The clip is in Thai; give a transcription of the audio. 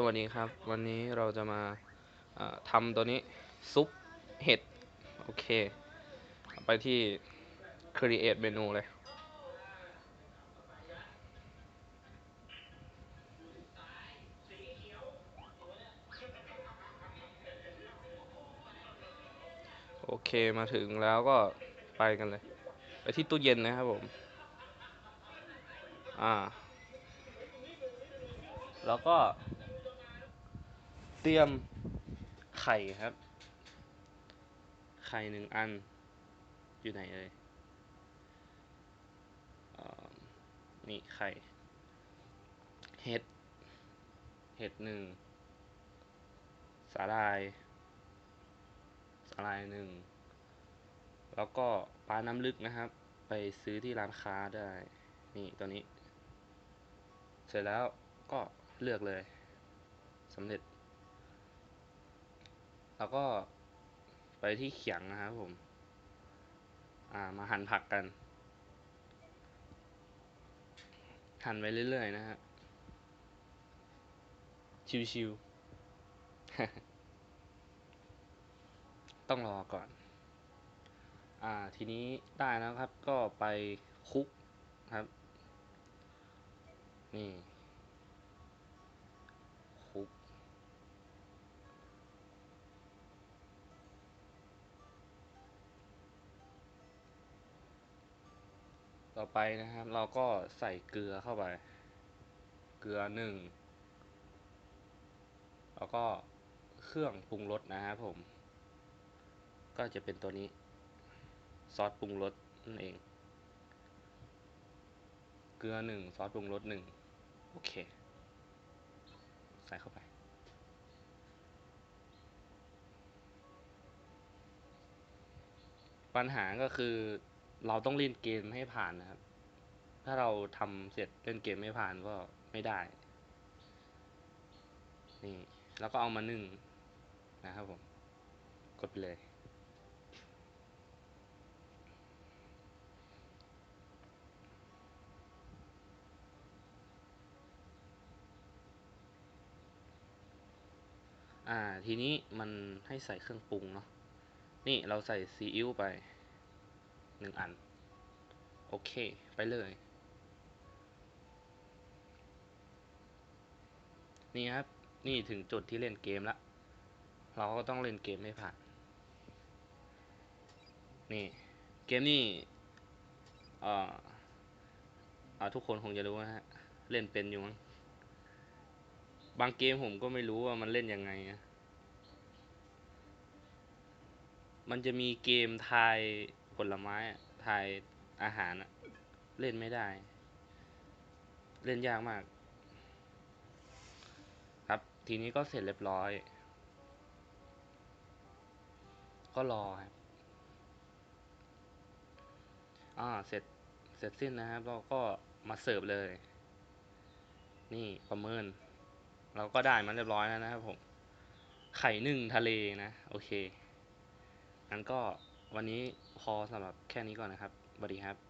สวัสดีครับ วันนี้เราจะมาทำตัวนี้ซุปเห็ด โอเค ไปที่ create เมนูเลย โอเคมาถึงแล้วก็ไปกันเลย ไปที่ตู้เย็นนะครับผม อ่า แล้วก็ เตรียมไข่ครับ ไข่หนึ่งอัน อยู่ไหนเอ่ยเนี่ไข่ เห็ด เห็ดหนึ่ง สาลาย สาลายหนึ่ง แล้วก็ปลาน้ำลึกนะครับ ไปซื้อที่ร้านค้าได้ นี่ตัวนี้ เสร็จแล้วก็เลือกเลยสำเร็จ แล้วก็ไปที่เขียงนะครับผม อ่ามาหั่นผักกัน หั่นไปเรื่อยๆนะฮะ ชิวๆ ต้องรอก่อน อ่าทีนี้ได้แล้วครับ ก็ไปคลุกครับ นี่ ต่อไปนะครับ เราก็ใส่เกลือเข้าไป เกลือหนึ่งแล้วก็เครื่องปรุงรสนะครับผม ก็จะเป็นตัวนี้ ซอสปรุงรสนั่นเอง เกลือหนึ่งซอสปรุงรสหนึ่งโอเค ใส่เข้าไปปัญหาก็คือ เราต้องเล่นเกมให้ผ่านนะครับ ถ้าเราทำเสร็จเล่นเกมไม่ผ่านก็ไม่ได้ นี่ แล้วก็เอามานึ่งนะครับผม กดไปเลย อ่า ทีนี้มันให้ใส่เครื่องปรุงเนาะ นี่เราใส่ซีอิ๊วไป หนึ่งอัน โอเค ไปเลย นี่ครับ นี่ถึงจุดที่เล่นเกมแล้วเราก็ต้องเล่นเกมให้ผ่าน นี่ เกมนี่เอ่ออ่าทุกคนคงจะรู้นะฮะ เล่นเป็นอยู่มั้ง บางเกมผมก็ไม่รู้ว่ามันเล่นยังไงนะมันจะมีเกมทาย ผลไม้อะทายอาหารอะเล่นไม่ได้ เล่นยากมาก ครับทีนี้ก็เสร็จเรียบร้อย ก็รอครับอ่าเสร็จเสร็จสิ้นนะครับ เราก็มาเสิร์ฟเลย นี่ประเมิน เราก็ได้มันเรียบร้อยแล้วนะครับผม ไข่หนึ่งทะเลนะ โอเคงั้นก็ วันนี้พอสำหรับแค่นี้ก่อนนะครับสวัสดีครับ